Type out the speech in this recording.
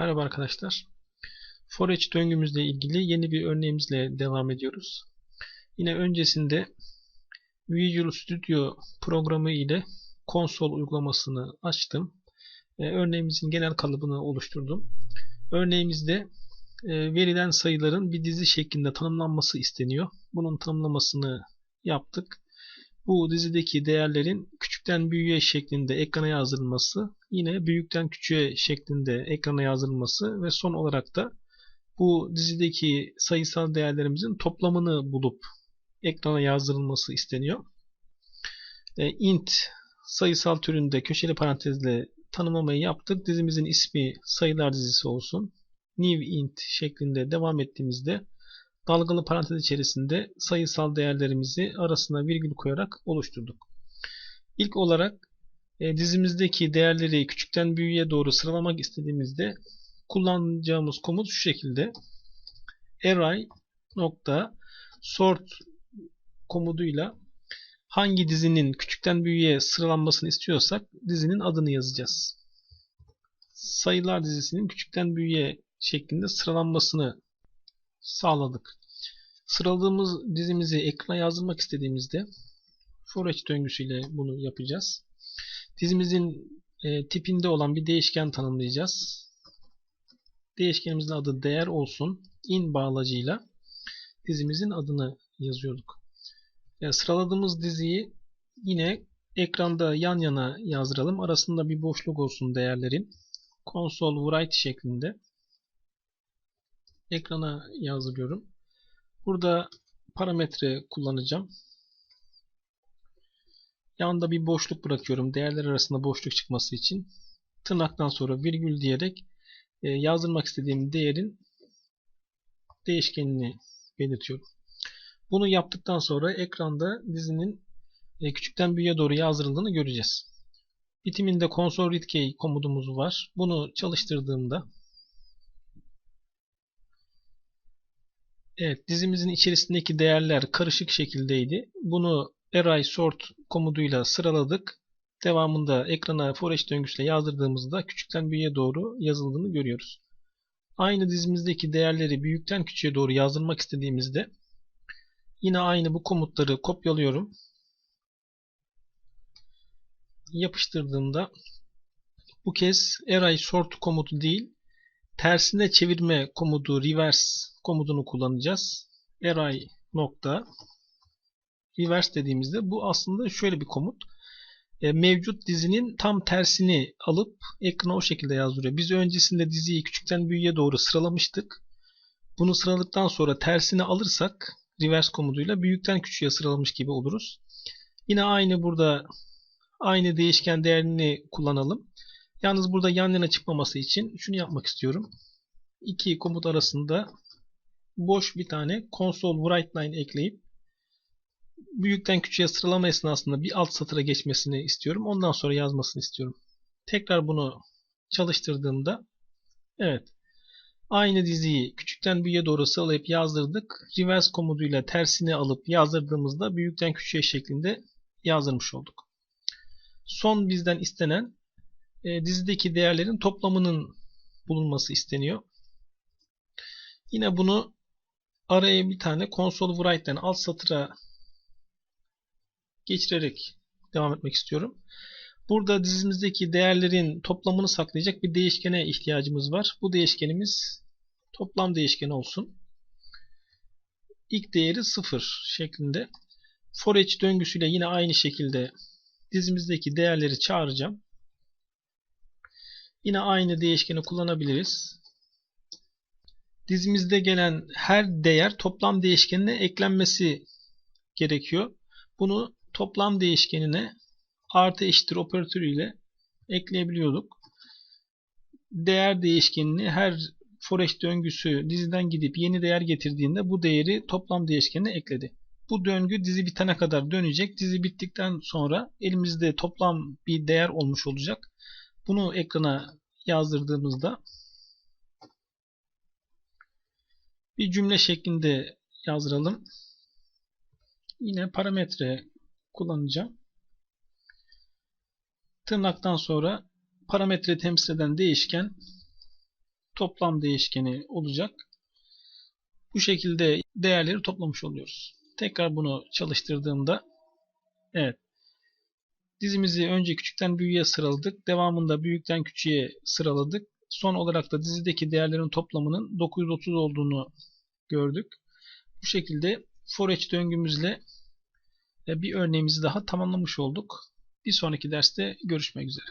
Merhaba arkadaşlar. For each döngümüzle ilgili yeni bir örneğimizle devam ediyoruz. Yine öncesinde Visual Studio programı ile konsol uygulamasını açtım. Ee, örneğimizin genel kalıbını oluşturdum. Örneğimizde e, verilen sayıların bir dizi şeklinde tanımlanması isteniyor. Bunun tanımlamasını yaptık. Bu dizideki değerlerin küçükten büyüğe şeklinde ekrana yazdırılması, yine büyükten küçüğe şeklinde ekrana yazdırılması ve son olarak da bu dizideki sayısal değerlerimizin toplamını bulup ekrana yazdırılması isteniyor. E, int sayısal türünde köşeli parantezle tanımlamayı yaptık. Dizimizin ismi sayılar dizisi olsun. New int şeklinde devam ettiğimizde dalgalı parantez içerisinde sayısal değerlerimizi arasına virgül koyarak oluşturduk. İlk olarak e, dizimizdeki değerleri küçükten büyüğe doğru sıralamak istediğimizde kullanacağımız komut şu şekilde array nokta sort komuduyla hangi dizinin küçükten büyüğe sıralanmasını istiyorsak dizinin adını yazacağız. Sayılar dizisinin küçükten büyüğe şeklinde sıralanmasını sağladık. Sıraladığımız dizimizi ekrana yazdırmak istediğimizde for döngüsüyle bunu yapacağız. Dizimizin e, tipinde olan bir değişken tanımlayacağız. Değişkenimizin adı değer olsun. in bağlacıyla dizimizin adını yazıyorduk. Yani sıraladığımız diziyi yine ekranda yan yana yazdıralım. Arasında bir boşluk olsun değerlerin. Console write şeklinde ekrana yazdırıyorum. Burada parametre kullanacağım. Yanında bir boşluk bırakıyorum. Değerler arasında boşluk çıkması için. Tırnaktan sonra virgül diyerek e, yazdırmak istediğim değerin değişkenini belirtiyorum. Bunu yaptıktan sonra ekranda dizinin e, küçükten büyüğe doğru yazdırıldığını göreceğiz. Bitiminde console komudumuz var. Bunu çalıştırdığımda Evet, dizimizin içerisindeki değerler karışık şekildeydi. Bunu array sort komuduyla sıraladık. Devamında ekrana for each döngüsüyle yazdırdığımızda küçükten büyüğe doğru yazıldığını görüyoruz. Aynı dizimizdeki değerleri büyükten küçüğe doğru yazdırmak istediğimizde yine aynı bu komutları kopyalıyorum. Yapıştırdığımda bu kez array sort komutu değil tersine çevirme komutu reverse komutunu kullanacağız. array nokta reverse dediğimizde bu aslında şöyle bir komut. E, mevcut dizinin tam tersini alıp ekrana o şekilde yazdırıyor. Biz öncesinde diziyi küçükten büyüğe doğru sıralamıştık. Bunu sıraladıktan sonra tersini alırsak reverse komutuyla büyükten küçüğe sıralamış gibi oluruz. Yine aynı burada aynı değişken değerini kullanalım. Yalnız burada yan yana çıkmaması için şunu yapmak istiyorum. İki komut arasında boş bir tane console write line ekleyip büyükten küçüğe sıralama esnasında bir alt satıra geçmesini istiyorum. Ondan sonra yazmasını istiyorum. Tekrar bunu çalıştırdığımda evet aynı diziyi küçükten büyüğe doğru sıralayıp yazdırdık. Reverse komutuyla tersini alıp yazdırdığımızda büyükten küçüğe şeklinde yazdırmış olduk. Son bizden istenen e, dizideki değerlerin toplamının bulunması isteniyor. Yine bunu araya bir tane console write'den alt satıra geçirerek devam etmek istiyorum. Burada dizimizdeki değerlerin toplamını saklayacak bir değişkene ihtiyacımız var. Bu değişkenimiz toplam değişkeni olsun. İlk değeri 0 şeklinde. For each döngüsüyle yine aynı şekilde dizimizdeki değerleri çağıracağım. Yine aynı değişkeni kullanabiliriz. Dizimizde gelen her değer toplam değişkenine eklenmesi gerekiyor. Bunu toplam değişkenine artı eşittir operatörü ile ekleyebiliyorduk. Değer değişkenini her for each döngüsü diziden gidip yeni değer getirdiğinde bu değeri toplam değişkenine ekledi. Bu döngü dizi bitene kadar dönecek. Dizi bittikten sonra elimizde toplam bir değer olmuş olacak. Bunu ekrana yazdırdığımızda bir cümle şeklinde yazdıralım. Yine parametre kullanacağım. Tırnaktan sonra parametre temsil eden değişken toplam değişkeni olacak. Bu şekilde değerleri toplamış oluyoruz. Tekrar bunu çalıştırdığımda evet dizimizi önce küçükten büyüğe sıraladık. Devamında büyükten küçüğe sıraladık. Son olarak da dizideki değerlerin toplamının 930 olduğunu gördük. Bu şekilde for each döngümüzle bir örneğimizi daha tamamlamış olduk. Bir sonraki derste görüşmek üzere.